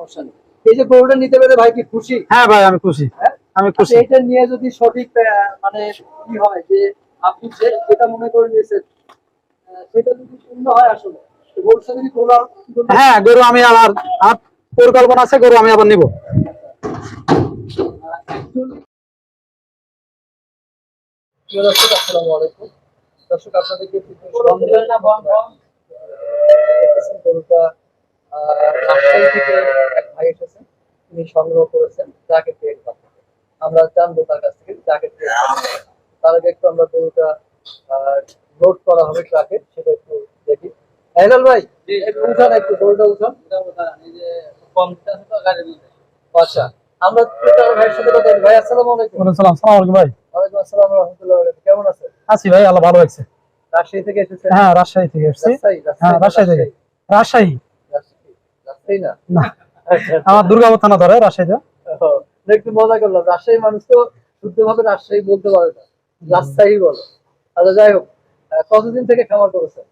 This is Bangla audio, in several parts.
সমস্যা নেই। এই যে গরুটা নিতে পেরে ভাই কি খুশি? হ্যাঁ ভাই আমি খুশি। হ্যাঁ? আমি আচ্ছা, খুশি। এটা নিয়ে যদি সঠিক মানে কি হয় যে আপনি যেটা মনে করে নিয়েছেন সেটা যদি শূন্য হয় আসলে হ্যাঁ গরু আমি আবার পরিকল্পনা আছে গরু আমি আবার নিব। প্রিয় দর্শক আসসালামু আলাইকুম। দর্শক আপনাদেরকে রাজশাহী থেকে এক ভাই এসেছেন তিনি সংগ্রহ করেছেন আমরা জানব তার কাছ থেকে তার আগে একটু আমরা গরুটা লোড করা হবে ট্রাকে সেটা একটু দেখি। হেলাল ভাই একটু উঠান একটু গরুটা উঠান। আচ্ছা আমরা ভাইয়ের সাথে কথা ভাই আসসালামু আলাইকুম। সালাম সালাম আলাইকুম ভাই। ওয়ালাইকুম আসসালাম রহমতুল্লাহ কেমন আছেন? আছি ভাই আল্লাহ ভালো লাগছে রাজশাহী থেকে এসেছেন? হ্যাঁ রাজশাহী থেকে এসেছি। রাজশাহী হ্যাঁ রাজশাহী থেকে। রাজশাহী। না? না। আচ্ছা, আমার দুর্গাপুর থানা ধরে রাজশাহীতে একটু মজা করলাম রাজশাহী মানুষ তো শুদ্ধভাবে রাজশাহী বলতে পারে না। রাজশাহী বলে। আচ্ছা যাই হোক। কতদিন থেকে খামার করেছেন?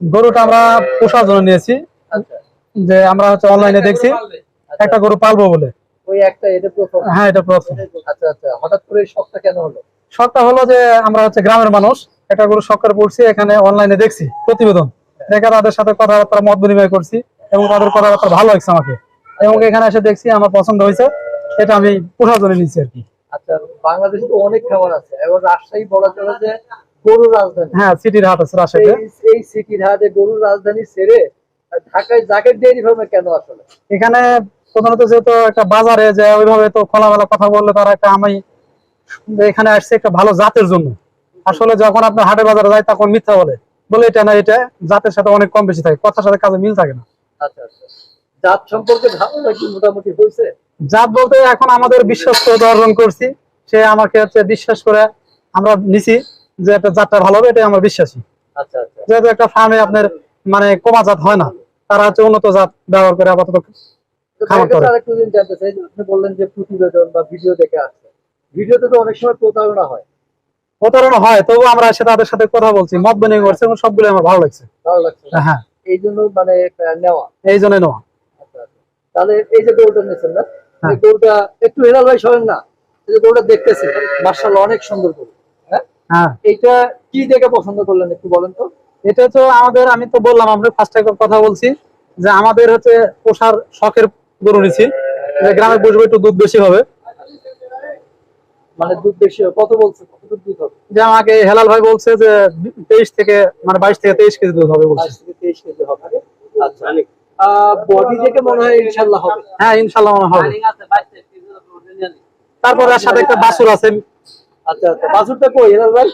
গরুটা আমরা পোষার জন্য নিয়েছি। আচ্ছা। যে আমরা হচ্ছে অনলাইনে দেখছি। আচ্ছা, একটা গরু পালবো বলে। ওই একটা এটা প্রথম। হ্যাঁ এটা প্রথম। আচ্ছা আচ্ছা। হঠাৎ করে শখটা কেন হলো? শখটা হলো যে আমরা হচ্ছে গ্রামের মানুষ। একটা গরু শখ করে পড়ছি এখানে অনলাইনে দেখছি প্রতিবেদন। দেখে তাদের সাথে কথাবার্তা মত বিনিময় করছি। এবং তাদের কথাবার্তা ভালো লাগছে আমাকে। এবং এখানে এসে দেখছি আমার পছন্দ হয়েছে এটা আমি জন্য নিচ্ছি আর কি। আচ্ছা বাংলাদেশে তো অনেক খাবার আছে। এবং রাজশাহী বলা চলে যে গরুর রাজধানী। হ্যাঁ সিটির হাট আছে রাজশাহীতে। এই এই সিটির হাটে গরুর রাজধানী ছেড়ে ঢাকায় জাকেট ডেয়ারি ফার্মে কেন আসলে? এখানে প্রধানত যেহেতু একটা বাজারে যে ওইভাবে তো খোলামেলা কথা বললে তারা একটা আমি এখানে আসছে একটা ভালো জাতের জন্য। আসলে যখন আপনার হাটে বাজারে যায় তখন মিথ্যা বলে। বলে এটা না এটা জাতের সাথে অনেক কম বেশি থাকে। কথার সাথে কাজে মিল থাকে না। আচ্ছা আচ্ছা। জাত সম্পর্কে ধারণা কি মোটামুটি হয়েছে? জাত বলতে এখন আমাদের অর্জন করছি। সে আমাকে হচ্ছে বিশ্বাস করে আমরা নিছি যে একটা জাতটা ভালো হবে এটাই আমার বিশ্বাসী। আচ্ছা আচ্ছা। যেহেতু একটা ফার্মে আপনার মানে কমা জাত হয় না তারা হচ্ছে উন্নত জাত ব্যবহার করে আপাতত তো খামার করে। জানতে চাই আপনি বললেন যে প্রতিবেদন বা ভিডিও দেখে আসছে ভিডিওতে তো অনেক সময় প্রতারণা হয়। প্রতারণা হয় তবু আমরা সে তাদের সাথে কথা বলছি মত বিনিময় করছি এবং সবগুলো আমার ভালো লাগছে। ভালো লাগছে। হ্যাঁ। এই জন্য মানে নেওয়া। এই জন্য নেওয়া। আচ্ছা আচ্ছা। তাহলে এই যে গরুটা নিয়েছেন না হ্যাঁ। এই গরুটা একটু হেলাল ভাই সরেন না এই যে গরুটা দেখতেছি মার্শাল্লাহ অনেক সুন্দর গরু হ্যাঁ? হ্যাঁ। এইটা কি দেখে পছন্দ করলেন একটু বলেন তো? এটা তো আমাদের আমি তো বললাম আমরা ফার্স্ট কথা বলছি যে আমাদের হচ্ছে পোষার শখের গরু নিছি যে গ্রামে বসবে একটু দুধ বেশি হবে। মানে দুধ বেশি কত বলছে? কত দুধ দুধ হবে? যে আমাকে হেলাল ভাই বলছে যে তেইশ থেকে মানে বাইশ থেকে তেইশ কেজি দুধ হবে বলছে। থেকে তেইশ কেজি হবে। আচ্ছা। বডি দেখে মনে হয় ইনশাল্লাহ হবে। হ্যাঁ ইনশাল্লাহ মনে হবে। তারপরে সাথে একটা বাছুর আছে। আচ্ছা আচ্ছা। বাছুরটা কই হেলাল ভাই?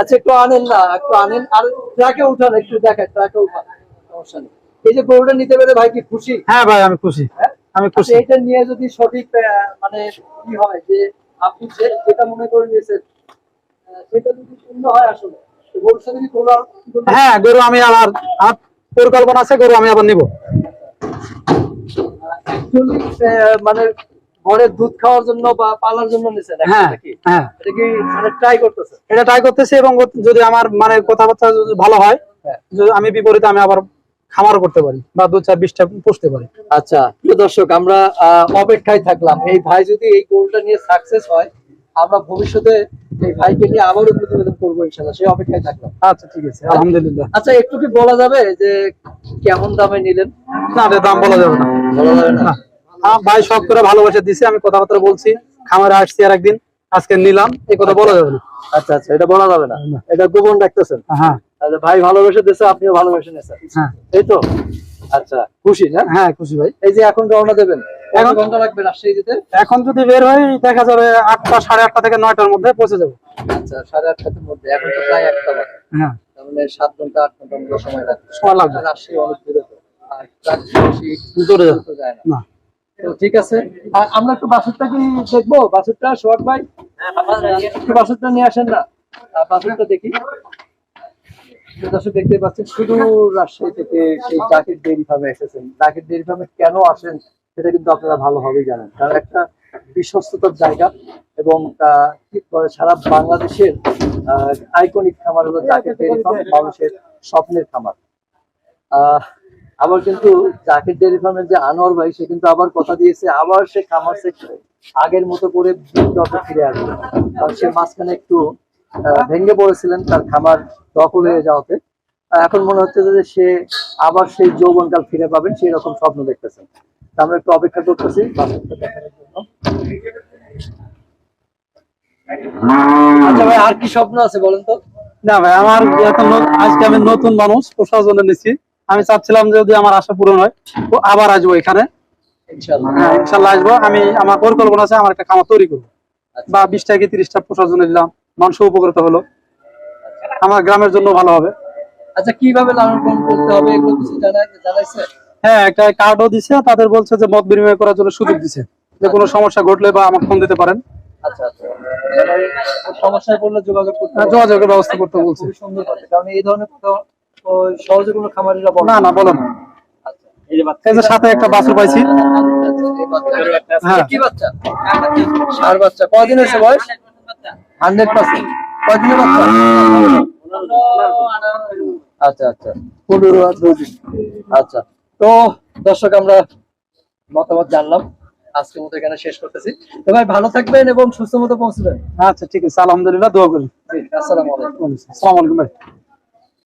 আচ্ছা একটু আনেন না একটু আনেন। আর ট্রাকে উঠান একটু দেখায় ট্রাকে উঠান। সমস্যা নেই। এই যে গরুটা নিতে পেরে ভাই কি খুশি? হ্যাঁ ভাই আমি খুশি। হ্যাঁ? আমি খুশি। আচ্ছা, এটা নিয়ে যদি সঠিক আহ, মানে কি হয় যে আপনি যেটা মনে করে নিয়েছেন সেটা যদি শূন্য হয় আসলে হ্যাঁ গরু আমি আবার পরিকল্পনা আছে গরু আমি আবার নিব। মানে ঘরের দুধ খাওয়ার জন্য বা পালার জন্য হ্যাঁ হ্যাঁ। এটা কি মানে ট্রাই করতেছে? এটা ট্রাই করতেছি এবং যদি আমার মানে কথাবার্তা যদি ভালো হয় হ্যাঁ। আমি বিপরীতে আমি আবার খামারও করতে পারি বা দু চার বিশটা পুষতে পারি। আচ্ছা প্রিয় দর্শক আমরা অপেক্ষায় থাকলাম। এই ভাই যদি এই গোলটা নিয়ে সাকসেস হয় আমরা ভবিষ্যতে এই ভাইকে নিয়ে আবারও প্রতিবেদন করব ইনশাল্লাহ সেই অপেক্ষায় থাকলাম। আচ্ছা ঠিক আছে। আলহামদুলিল্লাহ। আচ্ছা একটু কি বলা যাবে যে কেমন দামে নিলেন? না দাম বলা যাবে না। বলা যাবে না। ভাই সব করে ভালোবাসা দিছে আমি কথাবার্তা বলছি। খামারে আসছি আর একদিন আজকে নিলাম এই কথা বলা যাবে না। আচ্ছা আচ্ছা এটা বলা যাবে না। না। এটা গোপন রাখতেছেন। হ্যাঁ। আচ্ছা ভাই ভালোবেসে দিয়েছে আপনিও ভালোবেসে নিয়েছেন। হ্যাঁ। এই তো? আচ্ছা খুশি না? হ্যাঁ খুশি ভাই। এই যে এখন রওনা দেবেন এখন ঘণ্টা লাগবে রাজশাহী যেতে এখন যদি বের হয় দেখা যাবে আটটা সাড়ে আটটা থেকে নয়টার মধ্যে পৌঁছে যাব। আচ্ছা সাড়ে আটটার মধ্যে এখন তো প্রায় একটা বাজে। হ্যাঁ। তার মানে সাত ঘণ্টা আট ঘণ্টার মতো সময় লাগবে। সময় লাগবে। রাজশাহী অনেক দূরে তো। আর রাজশাহী বেশি দূরে যায় না। তো ঠিক আছে। আর আমরা একটু বাসুরটা কি দেখব? বাসুরটা সোহাগ ভাই? একটু বাসুরটা নিয়ে আসেন না। বাসুরটা দেখি। দর্শক, দেখতে পাচ্ছেন, শুধু রাজশাহী থেকে সেই জাকির ডেয়ারি ফার্মে এসেছেন। জাকির ডেয়ারি ফার্মে কেন আসেন, সেটা কিন্তু আপনারা ভালোভাবেই জানেন। কারণ একটা বিশ্বস্ততার জায়গা এবং সারা বাংলাদেশের আইকনিক খামার হলো জাকির ডেয়ারি ফার্ম মানুষের স্বপ্নের খামার। আবার কিন্তু জাকির ডেয়ারি ফার্মের যে আনোয়ার ভাই, সে কিন্তু আবার কথা দিয়েছে, আবার সে খামার সেক্টরে আগের মতো করে দরকার ফিরে আসবে কারণ সে মাঝখানে একটু ভেঙে পড়েছিলেন তার খামার দখল হয়ে যাওয়াতে। এখন মনে হচ্ছে যে সে আবার সেই যৌবনকাল ফিরে পাবেন সেই রকম স্বপ্ন দেখতেছেন। আমরা একটু অপেক্ষা করতেছি আচ্ছা ভাই আর কি স্বপ্ন আছে বলেন তো? না ভাই আমার এখন আজকে আমি নতুন মানুষ প্রশাসনে নিচ্ছি আমি চাচ্ছিলাম যে যদি আমার আশা পূরণ হয় তো আবার আসব এখানে। ইনশাল্লাহ হ্যাঁ আসব। আমি আমার পরিকল্পনা আছে আমার একটা খামার তৈরি করব। আচ্ছা। বা বিশটা কি তিরিশটা প্রশাসনে দিলাম মানুষ উপকৃত হলো। আমার গ্রামের জন্য ভালো হবে। আচ্ছা কীভাবে লালন পালন করতে হবে? এগুলো কিছু জানাইছে? হ্যাঁ একটা কার্ডও দিছে তাদের বলছে যে মত বিনিময় করার জন্য সুযোগ দিছে। যে কোনো সমস্যা ঘটলে বা আমাকে ফোন দিতে পারেন। আচ্ছা আচ্ছা। সমস্যায় পড়লে যোগাযোগ করতে হ্যাঁ, যোগাযোগের ব্যবস্থা করতে বলছে। সুন্দর কথা কারণ এই ধরনের সহজে কোনো খামারিরা বলে না। না বলেন আচ্ছা এই যে সাথে একটা বাছুর পাইছি। হ্যাঁ। কি বাচ্চা? ষাঁড় বাচ্চা। কয়দিন হয়েছে বয়স? Hundred percent. বাচ্চা আচ্ছা আচ্ছা। পনেরো আর দুই দিন। আচ্ছা। তো দর্শক আমরা মতামত জানলাম। আজকের মতো এখানে শেষ করতেছি। তো ভাই ভালো থাকবেন এবং সুস্থ মতো পৌঁছবেন। আচ্ছা ঠিক আছে। আলহামদুলিল্লাহ দোয়া করি। আসসালামু আলাইকুম। আসসালামু আলাইকুম ভাই।